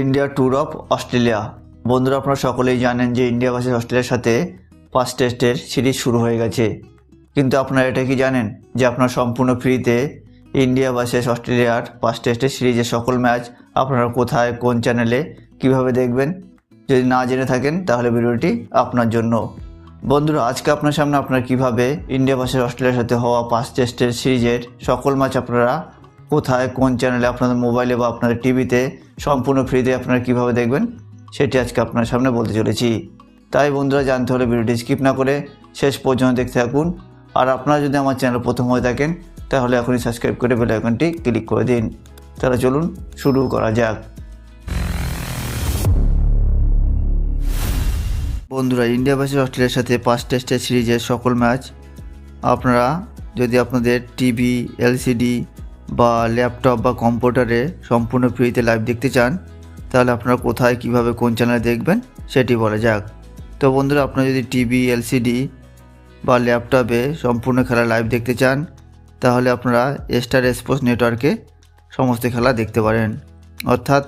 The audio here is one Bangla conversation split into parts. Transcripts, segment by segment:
ইন্ডিয়া ট্যুর অফ অস্ট্রেলিয়া বন্ধুরা, আপনারা সকলেই জানেন যে ইন্ডিয়া ভার্সেস অস্ট্রেলিয়ার সাথে পাঁচ টেস্টের সিরিজ শুরু হয়ে গেছে। কিন্তু আপনারা এটা কি জানেন? যে আপনারা সম্পূর্ণ ফ্রিতে ইন্ডিয়া ভার্সেস অস্ট্রেলিয়ার পাঁচ টেস্টের সিরিজের সকল ম্যাচ আপনারা কোথায়, কোন চ্যানেলে কীভাবে দেখবেন? যদি না জেনে থাকেন, তাহলে ভিডিওটি আপনার জন্য। বন্ধুরা, আজকে আপনার সামনে আপনারা কীভাবে ইন্ডিয়া ভার্সেস অস্ট্রেলিয়ার সাথে হওয়া পাঁচ টেস্টের সিরিজের সকল ম্যাচ আপনারা কোথায়, কোন চ্যানেলে আপনাদের মোবাইলে বা আপনাদের টিভিতে সম্পূর্ণ ফ্রিতে আপনারা কীভাবে দেখবেন, সেটি আজকে আপনার সামনে বলতে চলেছি। তাই বন্ধুরা, জানতে হলে ভিডিওটি স্কিপ না করে শেষ পর্যন্ত দেখতে থাকুন। আর আপনারা যদি আমার চ্যানেল প্রথম হয়ে থাকেন, তাহলে এখনই সাবস্ক্রাইব করে বেল আইকনটি ক্লিক করে দিন। তাহলে চলুন শুরু করা যাক। বন্ধুরা ইন্ডিয়া ভার্সেস অস্ট্রেলিয়ার সাথে পাঁচ টেস্টের সিরিজের সকল ম্যাচ আপনারা, যদি আপনাদের টিভি এলসিডি বা ল্যাপটপ বা কম্পিউটারে সম্পূর্ণ ফ্রিতে লাইভ দেখতে চান, তাহলে আপনারা কোথায়, কীভাবে, কোন চ্যানেলে দেখবেন, সেটি বলা যাক। তো বন্ধুরা, আপনারা যদি টিভি এলসিডি বা ল্যাপটপে সম্পূর্ণ খেলা লাইভ দেখতে চান, তাহলে আপনারা স্টার স্পোর্টস নেটওয়ার্কে সমস্ত খেলা দেখতে পারেন। অর্থাৎ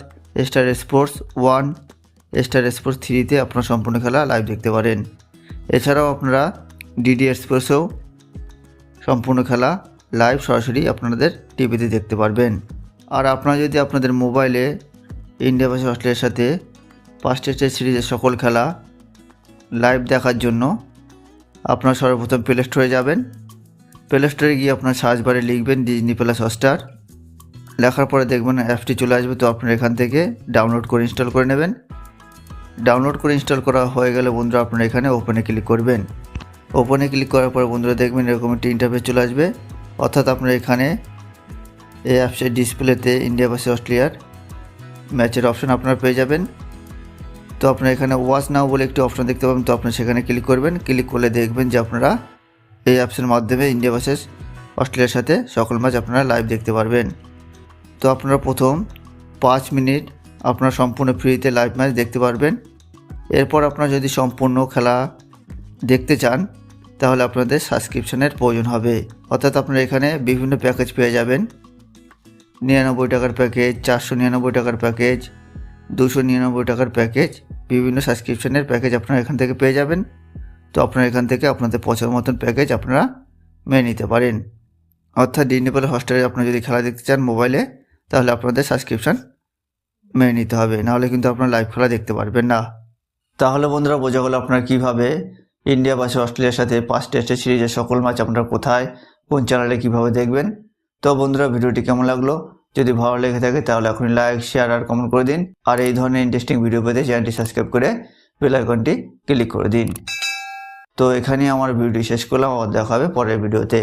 Star Sports one Star Sports থ্রিতে আপনারা সম্পূর্ণ খেলা লাইভ দেখতে পারেন। এছাড়াও আপনারা ডিডি স্পোর্টসেও সম্পূর্ণ খেলা লাইভ সরাসরি আপনাদের টিভিতে দেখতে পারবেন। আর আপনারা যদি আপনাদের মোবাইলে ইন্ডিয়া ভার্সেস অস্ট্রেলিয়ার সাথে পাঁচ টেস্টের সিরিজের সকল খেলা লাইভ দেখার জন্য আপনারা সর্বপ্রথম প্লে স্টোরে যাবেন। প্লে স্টোরে গিয়ে আপনার সার্চ বারে লিখবেন ডিজনি প্লাস হটস্টার লেখার পরে দেখবেন অ্যাপটি চলে আসবে, তো আপনারা এখান থেকে ডাউনলোড করে ইনস্টল করে নেবেন। ডাউনলোড করে ইনস্টল করা হয়ে গেলে বন্ধুরা আপনারা এখানে ওপেনে ক্লিক করবেন। ওপেনে ক্লিক করার পরে বন্ধুরা দেখবেন এরকম একটি ইন্টারফেস চলে আসবে। অর্থাৎ আপনারা এখানে এই অ্যাপসের ডিসপ্লেতে ইন্ডিয়া ভার্সেস অস্ট্রেলিয়ার ম্যাচের অপশন আপনারা পেয়ে যাবেন। তো আপনারা এখানে ওয়াচ নাও বলে একটি অপশন দেখতে পাবেন। তো আপনারা সেখানে ক্লিক করবেন। ক্লিক করলে দেখবেন যে আপনারা এই অ্যাপসের মাধ্যমে ইন্ডিয়া ভার্সেস অস্ট্রেলিয়ার সাথে সকল ম্যাচ আপনারা লাইভ দেখতে পারবেন। তো আপনারা প্রথম পাঁচ মিনিট আপনারা সম্পূর্ণ ফ্রিতে লাইভ ম্যাচ দেখতে পারবেন। এরপর আপনারা যদি সম্পূর্ণ খেলা দেখতে চান তাহলে আপনাদের সাবস্ক্রিপশানের প্রয়োজন হবে। অর্থাৎ আপনারা এখানে বিভিন্ন প্যাকেজ পেয়ে যাবেন। নিরানব্বই টাকার প্যাকেজ চারশো নিরানব্বই টাকার প্যাকেজ দুশো নিরানব্বই টাকার প্যাকেজ বিভিন্ন সাবস্ক্রিপশানের প্যাকেজ আপনারা এখান থেকে পেয়ে যাবেন। তো আপনারা এখান থেকে আপনাদের পছন্দ মতন প্যাকেজ আপনারা মেনে নিতে পারেন। অর্থাৎ ডিনিপল হস্টেলে আপনারা যদি খেলা দেখতে চান মোবাইলে তাহলে আপনাদের সাবস্ক্রিপশন মেনে নিতে হবে। নাহলে কিন্তু আপনারা লাইভ খেলা দেখতে পারবেন না। তাহলে বন্ধুরা, বোঝা গেল আপনারা কীভাবে ইন্ডিয়া ভার্সেস অস্ট্রেলিয়ার সাথে পাঁচ টেস্টের সিরিজের সকল ম্যাচ আপনারা কোথায়, কোন চ্যানেলে কীভাবে দেখবেন? তো বন্ধুরা, ভিডিওটি কেমন লাগল? যদি ভালো লেগে থাকে তাহলে এখনই লাইক শেয়ার আর কমেন্ট করে দিন। আর এই ধরনের ইন্টারেস্টিং ভিডিও পেতে চ্যানেলটি সাবস্ক্রাইব করে বেল আইকনটি ক্লিক করে দিন। তো এখানেই আমার ভিডিওটি শেষ করলাম, আবার দেখা হবে পরের ভিডিওতে